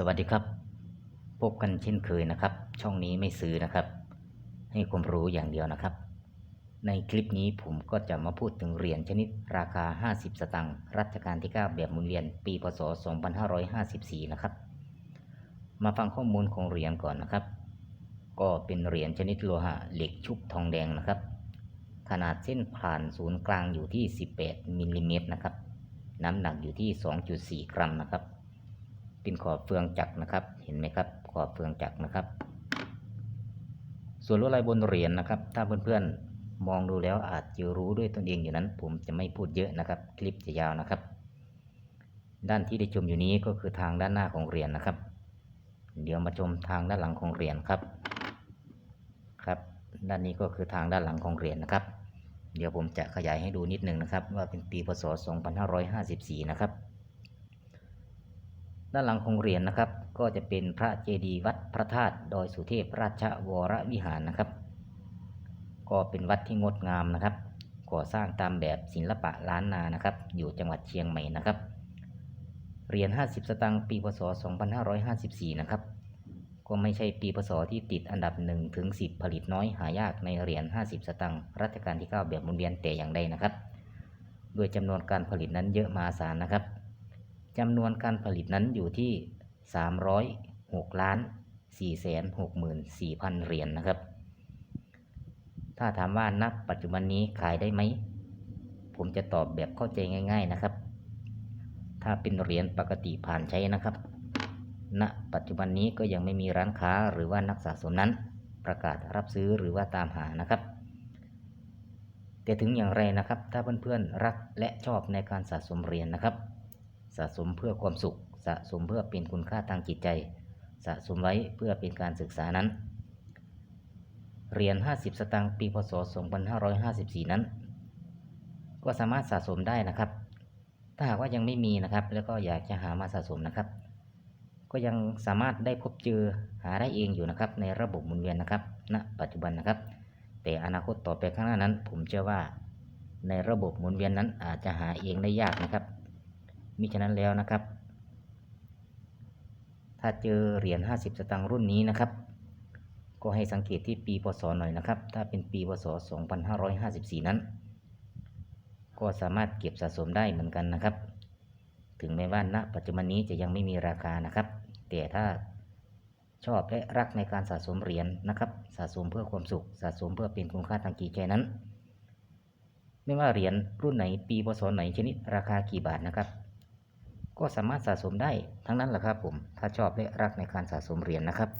สวัสดีครับ พบกันเช่นเคยนะครับ ช่องนี้ไม่ซื้อนะครับ ให้ความรู้อย่างเดียวนะครับ ในคลิปนี้ผมก็จะมาพูดถึงเหรียญชนิดราคา 50 สตางค์รัชกาลที่ 9 แบบหมุนเวียนปีพศ 2554 นะครับ มาฟังข้อมูลของเหรียญก่อนนะครับ ก็เป็นเหรียญชนิดโลหะเหล็กชุบทองแดงนะครับ ขนาดเส้นผ่านศูนย์กลางอยู่ที่ 18มิลลิเมตรนะครับน้ำหนักอยู่ที่ 2.4 กรัมนะครับ เป็นขอบเฟืองจักรนะครับ เห็นไหมครับ ขอบเฟืองจักรนะครับ ส่วนลวดลายบนเหรียญนะครับ ถ้าเพื่อนๆมองดูแล้วอาจจะรู้ด้วยตนเองอยู่นั้น ผมจะไม่พูดเยอะนะครับ คลิปจะยาวนะครับ ด้านที่ได้ชมอยู่นี้ก็คือทางด้านหน้าของเหรียญนะครับ เดี๋ยวมาชมทางด้านหลังของเหรียญครับ ครับ ด้านนี้ก็คือทางด้านหลังของเหรียญนะครับ เดี๋ยวผมจะขยายให้ดูนิดนึงนะครับ ว่าเป็นปีพศ 2554 นะครับ ด้านหลังของเหรียญนะครับ ก็จะเป็นพระเจดีย์วัดพระธาตุดอยสุเทพราชวรวิหารนะครับ ก็เป็นวัดที่งดงามนะครับก่อสร้างตามแบบศิลปะล้านนานะครับ อยู่จังหวัดเชียงใหม่นะครับเหรียญ50 สตางค์ปีพศ 2554 นะครับ ก็ไม่ใช่ปีพศที่ติดอันดับ1ถึง10 ผลิตน้อยหายากในเหรียญ50 สตางค์รัชกาลที่ 9 แบบหมุนเวียนแต่อย่างใดนะครับ โดยจำนวนการผลิตนั้นเยอะมาศาลนะครับ จำนวนการผลิตนั้นอยู่ที่ 306ล้าน464,000 เหรียญนนะครับ ถ้าถามว่านับปัจจุบันนี้ขายได้ไหม ผมจะตอบแบบเข้าใจง่าย ๆนะครับ ถ้าเป็นเหรียญปกติผ่านใช้นะครับณปัจจุบันนี้ก็ยังไม่มีร้านค้าหรือว่านักสะสมนั้น ประกาศรับซื้อหรือว่าตามหานะครับ แต่ถึงอย่างไรนะครับ ถ้าเพื่อนๆรักและชอบในการสะสมเหรียญนะครับ สะสมเพื่อความสุข สะสมเพื่อเป็นคุณค่าทางจิตใจ สะสมไว้เพื่อเป็นการศึกษานั้น เหรียญ 50 สตางค์ปีพศ 2554 นั้น ก็สามารถสะสมได้นะครับ ถ้าหากว่ายังไม่มีนะครับ แล้วก็อยากจะหามาสะสมนะครับ ก็ยังสามารถได้พบเจอหาได้เองอยู่นะครับ ในระบบหมุนเวียนนะครับณปัจจุบันนะครับ แต่อนาคตต่อไปข้างหน้านั้น ผมเชื่อว่าในระบบหมุนเวียนนั้นอาจจะหาเองได้ยากนะครับ มิฉะนั้นแล้วนะครับ ถ้าเจอเหรียญ 50 สตางค์รุ่นนี้นะครับ ก็ให้สังเกตที่ปีพศหน่อยนะครับ ถ้าเป็นปีพศ 2554 นั้น ก็สามารถเก็บสะสมได้เหมือนกันนะครับ ถึงแม้ว่าณปัจจุบันนี้จะยังไม่มีราคานะครับ แต่ถ้าชอบและรักในการสะสมเหรียญนะครับ สะสมเพื่อความสุข สะสมเพื่อเป็นคุณค่าทางจิตใจนั้น ไม่ว่าเหรียญรุ่นไหนปีพศไหนชนิดราคากี่บาทนะครับ ก็สามารถสะสมได้ทั้งนั้นแหละครับผม ถ้าชอบและรักในการสะสมเหรียญนะครับ